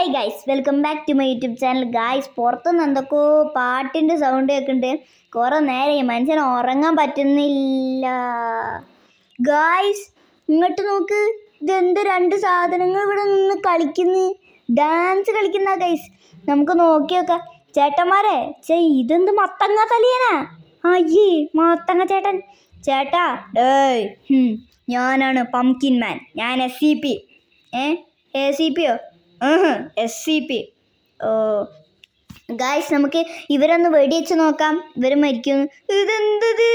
Hi guys welcome back to my YouTube channel guys പുറത്തുനിന്ന് എന്തൊക്കെയോ പാട്ടിന്റെ സൗണ്ട് കേൾക്കുന്നുണ്ട് കുറേ നേരമായി മനുഷ്യന് ഉറങ്ങാൻ പറ്റുന്നില്ല. ഗായ്സ് ഇങ്ങോട്ട് നോക്ക്. ഇതെന്ത് രണ്ട് സാധനങ്ങൾ ഇവിടെ നിന്ന് കളിക്കുന്നു? ഡാൻസ് കളിക്കുന്ന ഗൈസ് നമുക്ക് നോക്കി നോക്കാം. ചേട്ടന്മാരെ ചേ ഇതെന്ത് മത്തങ്ങ തലിയനാ? അയ്യേ മത്തങ്ങ ചേട്ടൻ. ചേട്ടാ ഡേയ് ഞാനാണ് പംകിൻ മാൻ ഞാൻ S C P A? A C പിയോ S C P guys നമുക്ക് ഇവരൊന്ന് വെടിവെച്ച് നോക്കാം. ഇവർ മരിക്കുന്നു ഇതെന്തത്?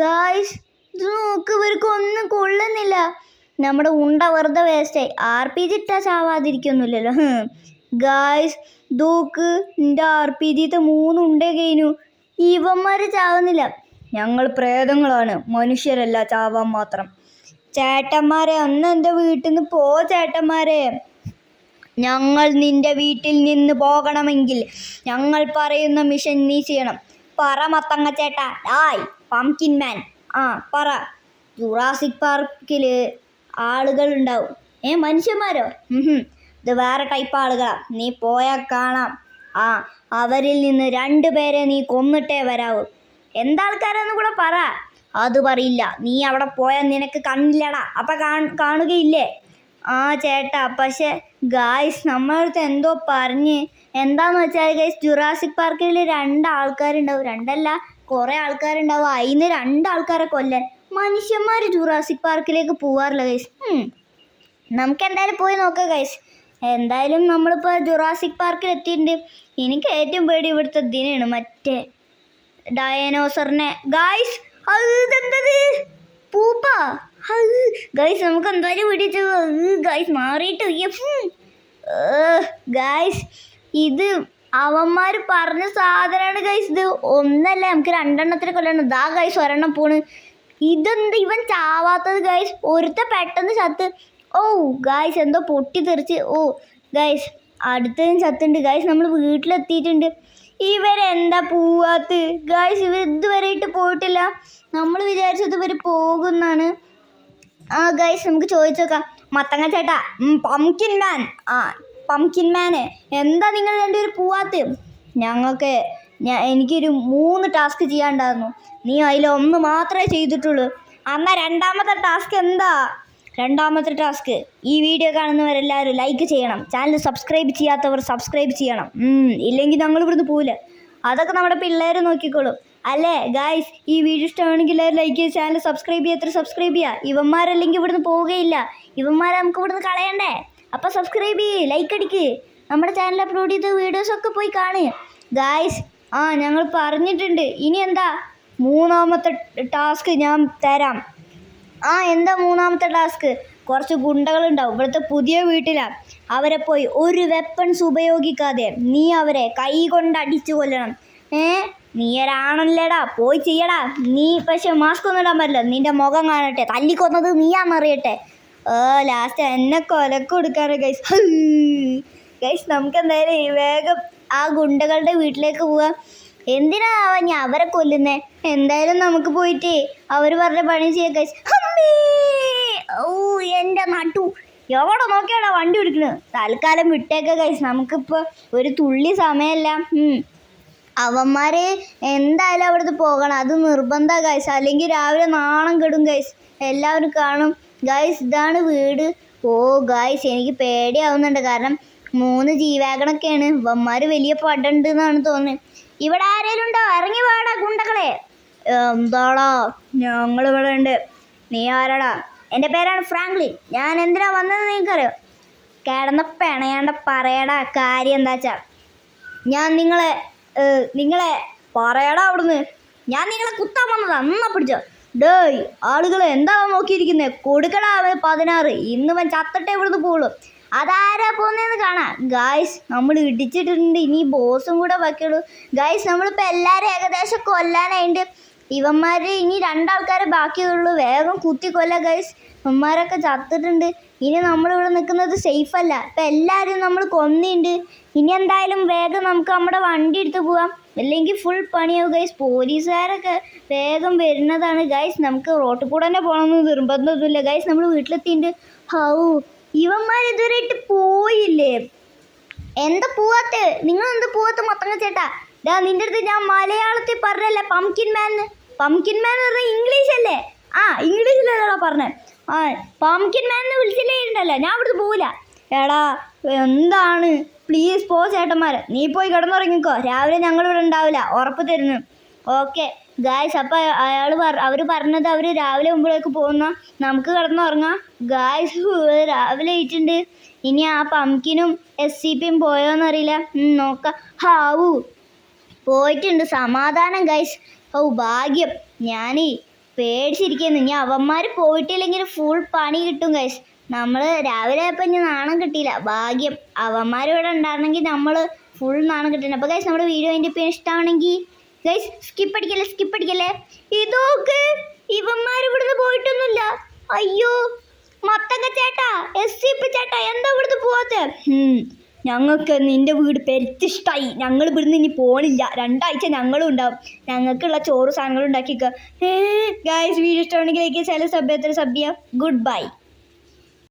ഗായ്സ് ഇത് നോക്ക് ഇവർക്ക് ഒന്നും കൊള്ളുന്നില്ല. നമ്മുടെ ഉണ്ട വെറുതെ വേസ്റ്റായി ആർ പി ജി ഇട്ടാ ചാവാതിരിക്കൊന്നുമില്ലല്ലോ ഗായ്സ് ദൂക്ക് എന്റെ ആർ പി ജിത്തെ മൂന്ന് ഉണ്ടേ കഴിഞ്ഞു. ഇവന്മാർ ചാവുന്നില്ല. ഞങ്ങൾ പ്രേതങ്ങളാണ്. മനുഷ്യരല്ല ചാവാൻ മാത്രം. ചേട്ടന്മാരെ ഒന്ന് എന്റെ വീട്ടിൽ നിന്ന് പോ ചേട്ടന്മാരെ. ഞങ്ങൾ നിന്റെ വീട്ടിൽ നിന്ന് പോകണമെങ്കിൽ ഞങ്ങൾ പറയുന്ന മിഷൻ നീ ചെയ്യണം. പറ മത്തങ്ങ ചേട്ടാ. ആയ് പംകിൻ മാൻ ആ പറ. ജുറാസിക് പാർക്കിൽ ആളുകൾ ഉണ്ടാവും. ഏ മനുഷ്യന്മാരോ? ഇത് വേറെ ടൈപ്പ് ആളുകളാ. നീ പോയാൽ കാണാം. ആ അവരിൽ നിന്ന് രണ്ടു പേരെ നീ കൊന്നിട്ടേ വരാവൂ. എന്താൾക്കാരെന്ന് കൂടെ പറ. അത് പറയില്ല. നീ അവിടെ പോയാൽ നിനക്ക് കണ്ണില്ലടാ. അപ്പം കാണുകയില്ലേ? ആ ചേട്ടാ പക്ഷെ ഗായ്സ് നമ്മളടുത്ത് എന്തോ പറഞ്ഞ്. എന്താന്ന് വെച്ചാൽ ഗൈസ് ജുറാസിക് പാർക്കിൽ രണ്ട് ആൾക്കാരുണ്ടാവും രണ്ടല്ല കുറേ ആൾക്കാരുണ്ടാവും. അതിന് രണ്ട് ആൾക്കാരെ കൊല്ലാൻ മനുഷ്യന്മാർ ജുറാസിക് പാർക്കിലേക്ക് പോവാറില്ല ഗൈസ് നമുക്ക് എന്തായാലും പോയി നോക്കാം ഗൈസ് എന്തായാലും നമ്മളിപ്പോൾ ജുറാസിക് പാർക്കിൽ എത്തിയിട്ടുണ്ട്. എനിക്ക് ഏറ്റവും പേടി ഇവിടുത്തെ ദിനാണ് മറ്റേ ഡയനോസറിനെ ഗായ്സ് അത് എന്തത് പൂപ്പ. ഗൈസ് നമുക്ക് എന്തായാലും പിടിച്ചു ഗൈസ് മാറിയിട്ട് ഗൈസ് ഇത് അവന്മാർ പറഞ്ഞ സാധനമാണ് ഗൈസ് ഇത് ഒന്നല്ല നമുക്ക് രണ്ടെണ്ണത്തിന് കൊല്ലണം ദാ ഗൈസ് ഒരെണ്ണം പോണ്. ഇതെന്ത് ഇവൻ ചാവാത്തത് ഗൈസ് ഒരുത്ത പെട്ടെന്ന് ചത്ത്. ഓ ഗൈസ് എന്തോ പൊട്ടി തെറിച്ച് ഓ ഗൈസ് അടുത്തതും ചത്തുണ്ട്. ഗൈസ് നമ്മൾ വീട്ടിലെത്തിയിട്ടുണ്ട്. ഇവരെന്താ പോവാത്ത്? ഗൈസ് ഇവർ ഇതുവരെയായിട്ട് പോയിട്ടില്ല. നമ്മൾ വിചാരിച്ചത് ഇവർ പോകുന്നാണ്. ആ ഗൈസ് നമുക്ക് ചോദിച്ചു നോക്കാം. മത്തങ്ങ ചേട്ടാ പംകിൻ മാൻ ആ പംകിൻ മാന് എന്താ നിങ്ങൾ രണ്ടുപേരും പോവാത്ത? ഞങ്ങൾക്ക് ഞാൻ എനിക്കൊരു മൂന്ന് ടാസ്ക് ചെയ്യാണ്ടായിരുന്നു നീ അതിൽ ഒന്ന് മാത്രമേ ചെയ്തിട്ടുള്ളൂ. അന്നാ രണ്ടാമത്തെ ടാസ്ക് എന്താ? രണ്ടാമത്തെ ടാസ്ക് ഈ വീഡിയോ കാണുന്നവരെല്ലാവരും ലൈക്ക് ചെയ്യണം. ചാനൽ സബ്സ്ക്രൈബ് ചെയ്യാത്തവർ സബ്സ്ക്രൈബ് ചെയ്യണം. ഇല്ലെങ്കിൽ ഞങ്ങൾ ഇവിടുന്ന് പോവില്ല. അതൊക്കെ നമ്മുടെ പിള്ളേർ നോക്കിക്കോളും. അല്ലേ? ഗായ്സ് ഈ വീഡിയോ ഇഷ്ടമാണെങ്കിൽ ലൈക്ക് ചെയ്യുക ചാനൽ സബ്സ്ക്രൈബ് ചെയ്യുക. ചെയ്യാത്ര സബ്സ്ക്രൈബ് ചെയ്യുക ഇവന്മാരല്ലെങ്കിൽ ഇവിടുന്ന് പോവുകയില്ല. ഇവന്മാരെ നമുക്ക് ഇവിടുന്ന് കളയണ്ടേ? അപ്പോൾ സബ്സ്ക്രൈബ് ചെയ്യ് ലൈക്ക് അടിക്ക്. നമ്മുടെ ചാനൽ അപ്ലോഡ് ചെയ്ത വീഡിയോസൊക്കെ പോയി കാണുക ഗായ്സ് ആ ഞങ്ങൾ പറഞ്ഞിട്ടുണ്ട്. ഇനി എന്താ? മൂന്നാമത്തെ ടാസ്ക് ഞാൻ തരാം. ആ എന്താ മൂന്നാമത്തെ ടാസ്ക് കുറച്ച് ഗുണ്ടകളുണ്ടാവും. ഇവിടുത്തെ പുതിയ വീട്ടിലാണ് അവരെ പോയി ഒരു വെപ്പൺസ് ഉപയോഗിക്കാതെ നീ അവരെ കൈ കൊണ്ട് അടിച്ചു കൊല്ലണം. ഏ? നീ ഒരാണല്ലേടാ പോയി ചെയ്യടാ. നീ പക്ഷെ മാസ്ക് ഒന്നും ഇടാൻ പറ്റില്ല. നിന്റെ മുഖം കാണട്ടെ. തല്ലിക്കൊന്നത് നീയാന്നറിയട്ടെ ഓ ലാസ്റ്റ് എന്നെ കൊലക്ക് കൊടുക്കാറ് ഗൈസ് ഗൈസ് നമുക്ക് എന്തായാലും ഈ വേഗം ആ ഗുണ്ടകളുടെ വീട്ടിലേക്ക് പോവാം. എന്തിനാ ഞാൻ അവരെ കൊല്ലുന്നേ? എന്തായാലും നമുക്ക് പോയിട്ട് അവർ പറഞ്ഞ പണി ചെയ്യാം ഗൈസ്! ഓ എന്റെ നട്ടു എവിടെ നോക്കിയാടാ വണ്ടി എടുക്കുന്നത് തൽക്കാലം വിട്ടേക്ക ഗൈസ് നമുക്കിപ്പോൾ ഒരു തുള്ളി സമയമല്ല. ഉം. അവന്മാര് എന്തായാലും അവിടുന്ന് പോകണം. അത് നിർബന്ധ ഗൈസ് അല്ലെങ്കിൽ രാവിലെ നാണം കെടും ഗൈസ് എല്ലാവരും കാണും. ഗൈസ് ഇതാണ് വീട്. ഓ ഗൈസ് എനിക്ക് പേടിയാവുന്നുണ്ട്. കാരണം മൂന്ന് ജീവാഗണൊക്കെയാണ്. ഇവന്മാര് വലിയ പടുണ്ട് എന്നാണ് തോന്നുന്നത്. ഇവിടെ ആരേലും ഉണ്ടോ? ഇറങ്ങി വാടാ ഗുണ്ടകളെ. എന്താടാ? ഞങ്ങൾ ഇവിടെ ഉണ്ട്. നീ ആരാടാ? എന്റെ പേരാണ് ഫ്രാങ്ക്ലിൻ. ഞാൻ എന്തിനാ വന്നത് നിങ്ങൾക്കറിയോ കിടന്ന പെണയാണ്ട പറയടാ കാര്യം എന്താച്ചാ. ഞാൻ നിങ്ങളെ നിങ്ങളെ പറയടാ അവിടുന്ന്. ഞാൻ നിങ്ങളെ കുത്താൻ വന്നതാ. നന്നാ പിടിച്ചോ. ഡേയ് ആളുകളെ എന്താ നോക്കിയിരിക്കുന്നത് കൊടുക്കടാ പതിനാറ്. ഇന്ന് വൻ ചത്തട്ടെ ഇവിടുന്ന് പോകുള്ളു അതാരാ പോകുന്നതെന്ന് കാണാം. ഗായ്സ് നമ്മൾ ഇടിച്ചിട്ടുണ്ട്. ഇനി ബോസും കൂടെ ബാക്കിയുള്ളൂ. ഗായ്സ് നമ്മളിപ്പോൾ എല്ലാവരും ഏകദേശം കൊല്ലാനായിട്ട് ഇവന്മാർ ഇനി രണ്ടാൾക്കാരെ ബാക്കിയുള്ളൂ. വേഗം കുത്തിക്കൊല്ല ഗൈസ് ഇവന്മാരൊക്കെ ചത്തിട്ടുണ്ട്. ഇനി നമ്മളിവിടെ നിൽക്കുന്നത് സേഫ് അല്ല. ഇപ്പം എല്ലാവരും നമ്മൾ കൊന്നിണ്ട് ഇനി എന്തായാലും വേഗം നമുക്ക് നമ്മുടെ വണ്ടി എടുത്ത് പോവാം. അല്ലെങ്കിൽ ഫുൾ പണിയാവും ഗൈസ് പോലീസുകാരൊക്കെ വേഗം വരുന്നതാണ് ഗൈസ് നമുക്ക് റോട്ടിൽ കൂടെ തന്നെ പോകണമെന്ന് നിർബന്ധമൊന്നുമില്ല ഗൈസ് നമ്മൾ വീട്ടിലെത്തിയിട്ടുണ്ട്. ഹൗ ഇവന്മാർ ഇതുവരെയായിട്ട് പോയില്ലേ? എന്താ പൂവാത്ത്? നിങ്ങൾ എന്താ പൂവാത്ത് മത്തങ്ങ ചേട്ടാ? ഡാ നിന്റെ അടുത്ത് ഞാൻ മലയാളത്തിൽ പറഞ്ഞല്ലേ പംകിൻ മാൻ പംകിൻ മാൻ എന്ന് പറഞ്ഞാൽ ഇംഗ്ലീഷ് അല്ലേ? ആ ഇംഗ്ലീഷിലല്ലടാ പറഞ്ഞേ. ആ പംകിൻ മാൻ എന്ന് വിളിച്ചില്ലേ ഉണ്ടല്ലോ ഞാൻ അവിടുന്ന് പോവില്ല എടാ എന്താണ്? പ്ലീസ് പോ ചേട്ടന്മാരെ. നീ പോയി കിടന്നുറങ്ങിക്കോ. രാവിലെ ഞങ്ങൾ ഇവിടെ ഉണ്ടാവില്ല ഉറപ്പ് തരുന്നു. ഓക്കെ ഗായ്സ് അപ്പം അയാൾ പറ അവർ പറഞ്ഞത് അവർ രാവിലെ മുമ്പിലേക്ക് പോകുന്ന നമുക്ക് കിടന്നുറങ്ങാം. ഗായ്സ് രാവിലെ ആയിട്ടുണ്ട് ഇനി ആ പംകിനും എസ് സി പിയും പോയോന്നറിയില്ല നോക്കാം. ഹാവൂ. പോയിട്ടുണ്ട്. സമാധാനം ഗൈസ് ഓ ഭാഗ്യം. ഞാൻ പേടിച്ചിരിക്കുന്നു. ഇനി അവന്മാർ പോയിട്ടില്ലെങ്കിൽ ഫുൾ പണി കിട്ടും കൈസ് നമ്മൾ രാവിലെ ആയപ്പോൾ ഇനി നാണം കിട്ടിയില്ല. ഭാഗ്യം. അവന്മാർ ഇവിടെ ഉണ്ടായിരുന്നെങ്കിൽ നമ്മൾ ഫുൾ നാണം കിട്ടണം അപ്പോൾ കൈസ് നമ്മുടെ വീഡിയോ അതിന്റെ പിന്നെ ഇഷ്ടമാണെങ്കിൽ ഗൈസ് സ്കിപ്പ് അടിക്കല്ലേ സ്കിപ്പ് അടിക്കല്ലേ? ഇതൊക്കെ ഇവന്മാർ ഇവിടുന്ന് പോയിട്ടൊന്നുമില്ല. അയ്യോ മത്തങ്ങ ചേട്ടാ എസ് സി പി ചേട്ടാ എന്താ ഇവിടുന്ന് പോവാത്തെ? ഞങ്ങൾക്ക് നിന്റെ വീട് പെരുത്തിഷ്ടായി. ഞങ്ങൾ ഇവിടുന്ന് ഇനി പോണില്ല. രണ്ടാഴ്ച ഞങ്ങളും ഉണ്ടാവും. ഞങ്ങൾക്കുള്ള ചോറ് സാധനങ്ങൾ ഉണ്ടാക്കിക്കുക ഗായ്സ് വീഡിയോ ഇഷ്ടമാണെങ്കിൽ ചില സഭ്യത്തിൽ സഭ്യ. Good bye